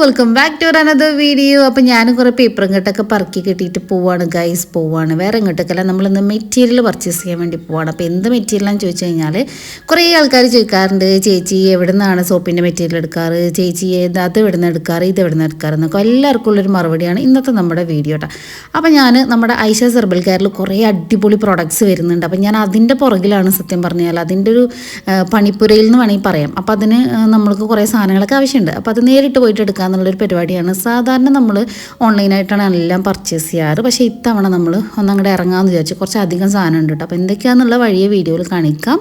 Welcome back to another video അപ്പോൾ ഞാൻ കുറേ പേപ്പർ ഇങ്ങോട്ടൊക്കെ പറക്കി കെട്ടിയിട്ട് പോവാണ് ഗൈസ് പോവാണ്. വേറെ ഇങ്ങോട്ടൊക്കെയല്ല നമ്മളിന്ന് മെറ്റീരിയൽ പർച്ചേസ് ചെയ്യാൻ വേണ്ടി പോവാണ്. അപ്പോൾ എന്ത് മെറ്റീരിയലാണെന്ന് ചോദിച്ചു കഴിഞ്ഞാൽ കുറേ ആൾക്കാർ ചോദിക്കാറുണ്ട് ചേച്ചി എവിടെ നിന്നാണ് സോപ്പിന്റെ മെറ്റീരിയൽ എടുക്കാറ്? ചേച്ചി അത് എവിടെ നിന്ന് എടുക്കാറ്? ഇത് എവിടെ നിന്ന് എടുക്കാറ്? എന്നൊക്കെ എല്ലാവർക്കും ഉള്ളൊരു മറുപടിയാണ് ഇന്നത്തെ നമ്മുടെ വീഡിയോ കേട്ടോ അപ്പോൾ ഞാൻ നമ്മുടെ ഐഷ സെർബൽ കെയറിൽ കുറേ അടിപൊളി പ്രോഡക്ട്സ് വരുന്നുണ്ട്. അപ്പോൾ ഞാൻ അതിന്റെ പുറകിലാണ് സത്യം പറഞ്ഞാൽ അതിന്റെ ഒരു പണിപ്പുരയിൽ എന്ന് വേണമെങ്കിൽ പറയാം. അപ്പോൾ അതിന് നമ്മൾക്ക് കുറേ സാധനങ്ങളൊക്കെ ആവശ്യമുണ്ട് അപ്പോൾ അത് നേരിട്ട് പോയിട്ട് എടുക്കുക എന്നുള്ളൊരു പരിപാടിയാണ്. സാധാരണ നമ്മൾ ഓൺലൈനായിട്ടാണ് എല്ലാം പർച്ചേസ് ചെയ്യാറ്. പക്ഷേ ഇത്തവണ നമ്മൾ ഒന്നങ്ങടെ ഇറങ്ങാമെന്ന് വിചാരിച്ചു. കുറച്ച് അധികം സാധനം ഉണ്ട് കേട്ടോ അപ്പോൾ എന്തൊക്കെയാണെന്നുള്ള വഴിയെ വീഡിയോയിൽ കാണിക്കാം.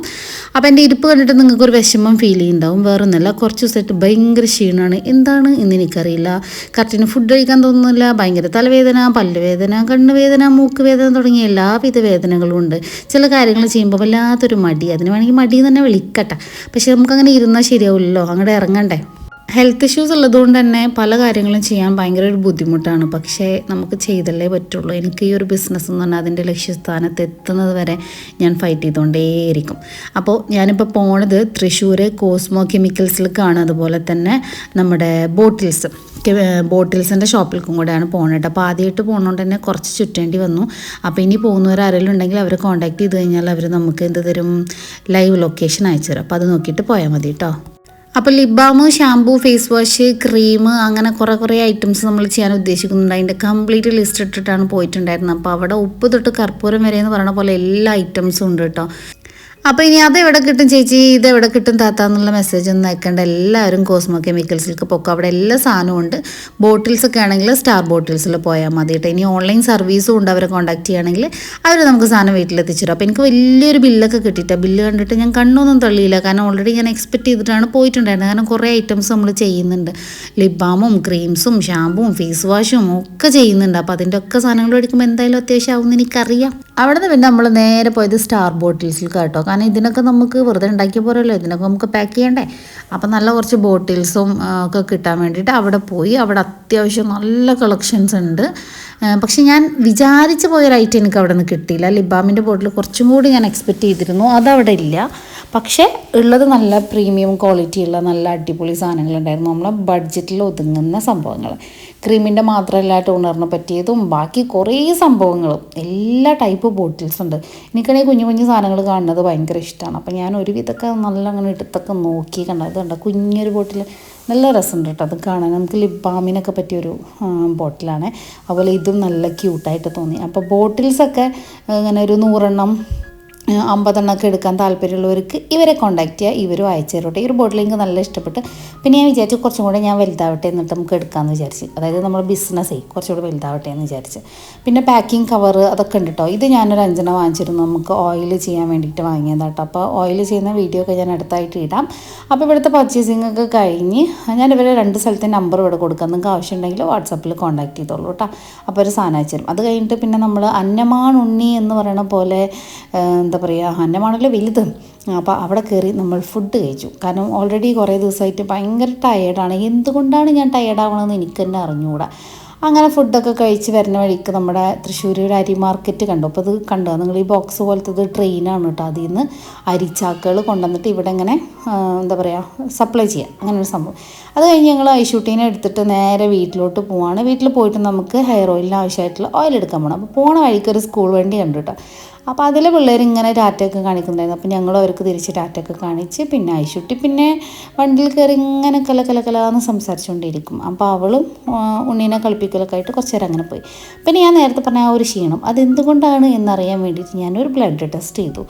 അപ്പോൾ എന്റെ ഇരിപ്പ് കണ്ടിട്ട് നിങ്ങൾക്ക് ഒരു വിഷമം ഫീൽ ചെയ്യുന്നുണ്ടാവും. വേറെ ഒന്നുമില്ല കുറച്ച് ദിവസമായിട്ട് ഭയങ്കര ക്ഷീണമാണ് എന്താണ് എന്ന് എനിക്കറിയില്ല. കറക്റ്റിന് ഫുഡ് കഴിക്കാൻ തോന്നുന്നില്ല. ഭയങ്കര തലവേദന പല്ലുവേദന കണ്ണുവേദന മൂക്ക് വേദന തുടങ്ങിയ എല്ലാവിധ വേദനകളും ഉണ്ട്. ചില കാര്യങ്ങൾ ചെയ്യുമ്പോൾ വല്ലാത്തൊരു മടി. അതിന് വേണമെങ്കിൽ മടി തന്നെ വിളിക്കട്ടെ. പക്ഷെ നമുക്കങ്ങനെ ഇരുന്നാൽ ശരിയാവില്ലല്ലോ. അങ്ങോട്ട് ഇറങ്ങണ്ടേ ഹെൽത്ത് ഇഷ്യൂസ് ഉള്ളതുകൊണ്ട് തന്നെ പല കാര്യങ്ങളും ചെയ്യാൻ ഭയങ്കര ഒരു ബുദ്ധിമുട്ടാണ്. പക്ഷേ നമുക്ക് ചെയ്തല്ലേ പറ്റുള്ളൂ. എനിക്ക് ഈ ഒരു ബിസിനസ് എന്ന് പറഞ്ഞാൽ അതിന്റെ ലക്ഷ്യസ്ഥാനത്ത് എത്തുന്നത് വരെ ഞാൻ ഫൈറ്റ് ചെയ്തുകൊണ്ടേയിരിക്കും. അപ്പോൾ ഞാനിപ്പോൾ പോണത് തൃശ്ശൂർ കോസ്മോ കെമിക്കൽസിലേക്കാണ് അതുപോലെ തന്നെ നമ്മുടെ ബോട്ടിൽസ് ബോട്ടിൽസിന്റെ ഷോപ്പിലേക്കും കൂടെയാണ് പോകുന്നത് അപ്പോൾ ആദ്യമായിട്ട് പോകുന്നതുകൊണ്ട് തന്നെ കുറച്ച് ചുറ്റേണ്ടി വന്നു. അപ്പോൾ ഇനി പോകുന്നവർ ആരെങ്കിലും ഉണ്ടെങ്കിൽ അവരെ കോൺടാക്ട് ചെയ്ത് കഴിഞ്ഞാൽ അവർ നമുക്ക് എന്ത് തരും? ലൈവ് ലൊക്കേഷൻ അയച്ചു തരും. അപ്പോൾ അത് നോക്കിയിട്ട് പോയാൽ മതി കേട്ടോ. അപ്പോൾ lip balm shampoo face wash cream അങ്ങനെ കുറേ കുറേ ഐറ്റംസ് നമ്മൾ ചെയ്യാൻ ഉദ്ദേശിക്കുന്നുണ്ട്. അതിന്റെ കംപ്ലീറ്റ് ലിസ്റ്റ് ഇട്ടിട്ടാണ് പോയിട്ടുണ്ടായിരുന്നത്. അപ്പോൾ അവിടെ ഉപ്പ് തൊട്ട് കർപ്പൂരം വരെ എന്ന് പറയുന്ന പോലെ എല്ലാ ഐറ്റംസും ഉണ്ട് കേട്ടോ. അപ്പോൾ ഇനി അത് എവിടെ കിട്ടും ചേച്ചി? ഇത് എവിടെ കിട്ടും താത്ത എന്നുള്ള മെസ്സേജ് ഒന്നും അയക്കേണ്ട. എല്ലാവരും കോസ്മോ കെമിക്കൽസിലേക്ക് പൊക്കും. അവിടെ എല്ലാ സാധനവും ഉണ്ട്. ബോട്ടിൽസ് ഒക്കെ ആണെങ്കിൽ സ്റ്റാർ ബോട്ടിൽസിൽ പോയാൽ മതി കേട്ടോ ഇനി ഓൺലൈൻ സർവീസും ഉണ്ട്. അവരെ കോൺടാക്ട് ചെയ്യുകയാണെങ്കിൽ അവർ നമുക്ക് സാധനം വീട്ടിലെത്തിച്ചു തരും. അപ്പോൾ എനിക്ക് വലിയൊരു ബില്ലൊക്കെ കിട്ടിയിട്ടാണ് ബില്ല് കണ്ടിട്ട് ഞാൻ കണ്ണൊന്നും തള്ളിയില്ല. കാരണം ഓൾറെഡി ഞാൻ എക്സ്പെക്ട് ചെയ്തിട്ടാണ് പോയിട്ടുണ്ടായിരുന്നത്. കാരണം കുറേ ഐറ്റംസ് നമ്മൾ ചെയ്യുന്നുണ്ട്. ലിപ് ബാമും ക്രീംസും ഷാമ്പും ഫേസ് വാഷും ഒക്കെ ചെയ്യുന്നുണ്ട്. അപ്പോൾ അതിന്റെ ഒക്കെ സാധനങ്ങൾ എടുക്കുമ്പോൾ എന്തായാലും അത്യാവശ്യം ആവുമെന്ന് എനിക്കറിയാം. അവിടെ നിന്ന് പിന്നെ നമ്മൾ നേരെ പോയത് സ്റ്റാർ ബോട്ടിൽസിൽ കേട്ടോ ഇതിനൊക്കെ നമുക്ക് വെറുതെ ഉണ്ടാക്കിയ പോരല്ലോ ഇതിനൊക്കെ നമുക്ക് പാക്ക് ചെയ്യണ്ടേ? അപ്പം നല്ല കുറച്ച് ബോട്ടിൽസും ഒക്കെ കിട്ടാൻ വേണ്ടിയിട്ട് അവിടെ പോയി. അവിടെ അത്യാവശ്യം നല്ല കളക്ഷൻസ് ഉണ്ട്. പക്ഷെ ഞാൻ വിചാരിച്ച് പോയൊരു ഐറ്റം എനിക്ക് അവിടെ നിന്ന് കിട്ടിയില്ല. ലിബാമിന്റെ ബോട്ടിൽ കുറച്ചും കൂടി ഞാൻ എക്സ്പെക്റ്റ് ചെയ്തിരുന്നു. അതവിടെ ഇല്ല. പക്ഷേ ഉള്ളത് നല്ല പ്രീമിയം ക്വാളിറ്റി ഉള്ള നല്ല അടിപൊളി സാധനങ്ങളുണ്ടായിരുന്നു. നമ്മളെ ബഡ്ജറ്റിൽ ഒതുങ്ങുന്ന സംഭവങ്ങൾ ക്രീമിന്റെ മാത്രമല്ല ടോണറിന് പറ്റിയതും ബാക്കി കുറേ സംഭവങ്ങളും. എല്ലാ ടൈപ്പ് ബോട്ടിൽസ് ഉണ്ട്. എനിക്കാണെങ്കിൽ കുഞ്ഞു കുഞ്ഞു സാധനങ്ങൾ കാണുന്നത് ഭയങ്കര ഇഷ്ടമാണ് അപ്പോൾ ഞാൻ ഒരുവിധമൊക്കെ നല്ല അങ്ങനെ എടുത്തൊക്കെ നോക്കി കണ്ടത് കണ്ട? കുഞ്ഞൊരു ബോട്ടിൽ നല്ല രസമുണ്ട് കേട്ടോ. അത് കാണാൻ നമുക്ക് ലിപ് ബാമിനൊക്കെ പറ്റിയൊരു ബോട്ടിലാണ് അതുപോലെ ഇതും നല്ല ക്യൂട്ടായിട്ട് തോന്നി. അപ്പോൾ ബോട്ടിൽസൊക്കെ ഇങ്ങനെ ഒരു നൂറെണ്ണം അമ്പതെണ്ണമൊക്കെ എടുക്കാൻ താല്പര്യമുള്ളവർക്ക് ഇവരെ കോൺടാക്ട് ചെയ്യുക ഇവരും അയച്ചു തരട്ടെ. ഈ ഒരു ബോട്ടിൽ എനിക്ക് നല്ല ഇഷ്ടപ്പെട്ട്. പിന്നെ ഞാൻ വിചാരിച്ചു കുറച്ചും കൂടെ ഞാൻ വലുതാവട്ടെ എന്നിട്ട് നമുക്ക് എടുക്കാമെന്ന് വിചാരിച്ച്. അതായത് നമ്മുടെ ബിസിനസ്സേ കുറച്ചുകൂടെ വലുതാവട്ടെ എന്ന് വിചാരിച്ച്. പിന്നെ പാക്കിംഗ് കവർ അതൊക്കെ ഉണ്ട് കേട്ടോ ഇത് ഞാനൊരു അഞ്ചെണ്ണം വാങ്ങിച്ചിരുന്നു. നമുക്ക് ഓയിൽ ചെയ്യാൻ വേണ്ടിയിട്ട് വാങ്ങിയതാണ് കേട്ടോ അപ്പോൾ ഓയിൽ ചെയ്യുന്ന വീഡിയോ ഒക്കെ ഞാൻ അടുത്തായിട്ട് ഇടാം. അപ്പോൾ ഇവിടുത്തെ പർച്ചേസിംഗ് ഒക്കെ കഴിഞ്ഞ് ഞാൻ ഇവരെ രണ്ട് സ്ഥലത്തെ നമ്പർ ഇവിടെ കൊടുക്കാം. നിങ്ങൾക്ക് ആവശ്യമുണ്ടെങ്കിൽ വാട്സപ്പിൽ കോൺടാക്ട് ചെയ്തോളൂ കേട്ടോ അപ്പോൾ ഒരു സാധനം അയച്ചു തരും. അത് കഴിഞ്ഞിട്ട് പിന്നെ നമ്മൾ അന്നമാൺ ഉണ്ണി എന്ന് പറയുന്ന പോലെ എന്താ പറയുക അന്നമാണല്ലോ വലുത്. അപ്പോൾ അവിടെ കയറി നമ്മൾ ഫുഡ് കഴിച്ചു. കാരണം ഓൾറെഡി കുറേ ദിവസമായിട്ട് ഭയങ്കര ടയേർഡാണ് എന്തുകൊണ്ടാണ് ഞാൻ ടയേർഡാവണമെന്ന് എനിക്ക് തന്നെ അറിഞ്ഞുകൂടാ അങ്ങനെ ഫുഡൊക്കെ കഴിച്ച് വരുന്ന വഴിക്ക് നമ്മുടെ തൃശ്ശൂർ ഒരു അരി മാർക്കറ്റ് കണ്ടു. അപ്പോൾ അത് കണ്ടു. നിങ്ങൾ ഈ ബോക്സ് പോലത്തത് ട്രെയിനാണ് കേട്ടോ അതിൽ നിന്ന് അരിച്ചാക്കുകൾ കൊണ്ടുവന്നിട്ട് ഇവിടെ ഇങ്ങനെ എന്താ പറയുക സപ്ലൈ ചെയ്യാം. അങ്ങനെ ഒരു സംഭവം. അത് കഴിഞ്ഞ് ഞങ്ങൾ ഐഷൂട്ടീനെ എടുത്തിട്ട് നേരെ വീട്ടിലോട്ട് പോവാണ്. വീട്ടിൽ പോയിട്ട് നമുക്ക് ഹെയർ ഓയിലിന് ആവശ്യമായിട്ടുള്ള ഓയിൽ എടുക്കാൻ പോകണം അപ്പോൾ പോണ വഴിക്ക് ഒരു സ്കൂൾ വണ്ടി കണ്ടു കേട്ടോ. അപ്പോൾ അതിൽ പിള്ളേർ ഇങ്ങനെ ടാറ്റയൊക്കെ കാണിക്കുന്നുണ്ടായിരുന്നു. അപ്പോൾ ഞങ്ങൾ അവർക്ക് തിരിച്ച് ടാറ്റയൊക്കെ കാണിച്ച് പിന്നെ ഐശുട്ടി പിന്നെ വണ്ടിയിൽ കയറി ഇങ്ങനെ കല കല സംസാരിച്ചുകൊണ്ടിരിക്കും അപ്പോൾ അവളും ഉണ്ണീനെ കളിപ്പിക്കലൊക്കെ ആയിട്ട് കുറച്ച് നേരം അങ്ങനെ പോയി. പിന്നെ ഞാൻ നേരത്തെ പറഞ്ഞ ആ ഒരു ക്ഷീണം അതെന്തുകൊണ്ടാണ് എന്നറിയാൻ വേണ്ടിയിട്ട് ഞാനൊരു ബ്ലഡ് ടെസ്റ്റ് ചെയ്തു.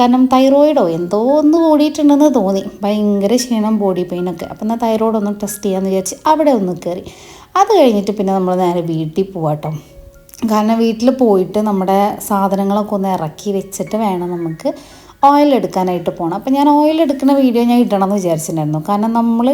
കാരണം തൈറോയിഡോ എന്തോ ഒന്ന് കൂടിയിട്ടുണ്ടെന്ന് തോന്നി. ഭയങ്കര ക്ഷീണം ബോഡി പെയിനൊക്കെ. അപ്പം എന്നാൽ തൈറോയിഡ് ഒന്ന് ടെസ്റ്റ് ചെയ്യാമെന്ന് വിചാരിച്ച് അവിടെ ഒന്ന് കയറി അത് കഴിഞ്ഞിട്ട് പിന്നെ നമ്മൾ നേരെ വീട്ടിൽ പോവാട്ടോ. കാരണം വീട്ടിൽ പോയിട്ട് നമ്മുടെ സാധനങ്ങളൊക്കെ ഒന്ന് ഇറക്കി വെച്ചിട്ട് വേണം നമുക്ക് ഓയിൽ എടുക്കാനായിട്ട് പോകണം അപ്പോൾ ഞാൻ ഓയിൽ എടുക്കുന്ന വീഡിയോ ഞാൻ ഇടണം എന്ന് വിചാരിച്ചിട്ടുണ്ടായിരുന്നു. കാരണം നമ്മൾ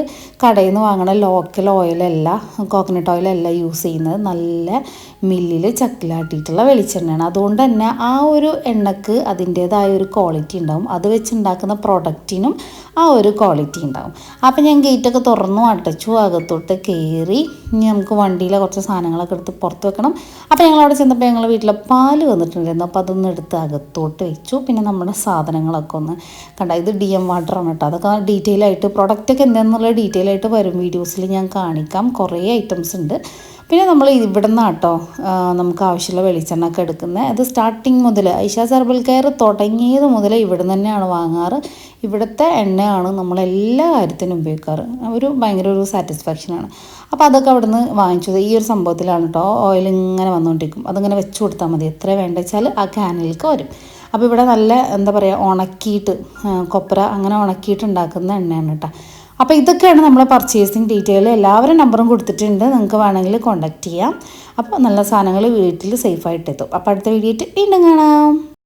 കടയിൽ നിന്ന് വാങ്ങണ ലോക്കൽ ഓയിലല്ല കോക്കനട്ട് ഓയിലല്ല യൂസ് ചെയ്യുന്നത് നല്ല മില്ലിൽ ചക്കിലാട്ടിയിട്ടുള്ള വെളിച്ചെണ്ണയാണ്. അതുകൊണ്ട് തന്നെ ആ ഒരു എണ്ണക്ക് അതിന്റേതായ ഒരു ക്വാളിറ്റി ഉണ്ടാവും. അത് വെച്ചുണ്ടാക്കുന്ന പ്രൊഡക്റ്റിനും ആ ഒരു ക്വാളിറ്റി ഉണ്ടാവും. അപ്പം ഞാൻ ഗേറ്റൊക്കെ തുറന്നു അടച്ചു അകത്തോട്ട് കയറി ഇനി നമുക്ക് വണ്ടിയിലെ കുറച്ച് സാധനങ്ങളൊക്കെ എടുത്ത് പുറത്ത് വെക്കണം. അപ്പോൾ ഞങ്ങൾ അവിടെ ചെന്നപ്പോൾ ഞങ്ങൾ വീട്ടിലെ പാൽ വന്നിട്ടുണ്ടായിരുന്നു. അപ്പോൾ അതൊന്ന് എടുത്ത് അകത്തോട്ട് വെച്ചു. പിന്നെ നമ്മുടെ സാധനങ്ങളൊക്കെ ഒന്ന് കണ്ട ഇത് ഡി എം വാട്ടറാണ് കേട്ടോ. അതൊക്കെ ഡീറ്റെയിൽ ആയിട്ട് പ്രൊഡക്റ്റൊക്കെ എന്താണെന്നുള്ള ഡീറ്റെയിൽ ആയിട്ട് വരും. വീഡിയോസിൽ ഞാൻ കാണിക്കാം. കുറേ ഐറ്റംസ് ഉണ്ട്. പിന്നെ നമ്മൾ ഇവിടെ നിന്നാട്ടോ നമുക്ക് ആവശ്യമുള്ള വെളിച്ചെണ്ണ ഒക്കെ എടുക്കുന്നത് അത് സ്റ്റാർട്ടിങ് മുതൽ ഐഷ സെർബൽ കെയർ തുടങ്ങിയത് മുതൽ ഇവിടെ തന്നെയാണ് വാങ്ങാറ്. ഇവിടുത്തെ എണ്ണയാണ് നമ്മൾ എല്ലാ കാര്യത്തിനും ഉപയോഗിക്കാറ്. ഒരു ഭയങ്കര ഒരു സാറ്റിസ്ഫാക്ഷനാണ് അപ്പോൾ അതൊക്കെ അവിടെ നിന്ന് വാങ്ങിച്ചത് ഈ ഒരു സംഭവത്തിലാണ് കേട്ടോ ഓയിൽ ഇങ്ങനെ വന്നുകൊണ്ടിരിക്കും അതിങ്ങനെ വെച്ച് കൊടുത്താൽ മതി. എത്ര വേണ്ട വെച്ചാൽ ആ ക്യാനിലേക്ക് വരും. അപ്പോൾ ഇവിടെ നല്ല എന്താ പറയുക ഉണക്കിയിട്ട് കൊപ്ര അങ്ങനെ ഉണക്കിയിട്ട് ഉണ്ടാക്കുന്ന എണ്ണയാണ് കേട്ടോ അപ്പോൾ ഇതൊക്കെയാണ് നമ്മുടെ പർച്ചേസിങ് ഡീറ്റെയിൽ എല്ലാവരും നമ്പറും കൊടുത്തിട്ടുണ്ട്. നിങ്ങൾക്ക് വേണമെങ്കിൽ കോൺടാക്റ്റ് ചെയ്യാം. അപ്പോൾ നല്ല സാധനങ്ങൾ വീട്ടിൽ സേഫായിട്ട് എത്തും. അപ്പോൾ അടുത്ത വീഡിയോ വീണ്ടും കാണാം.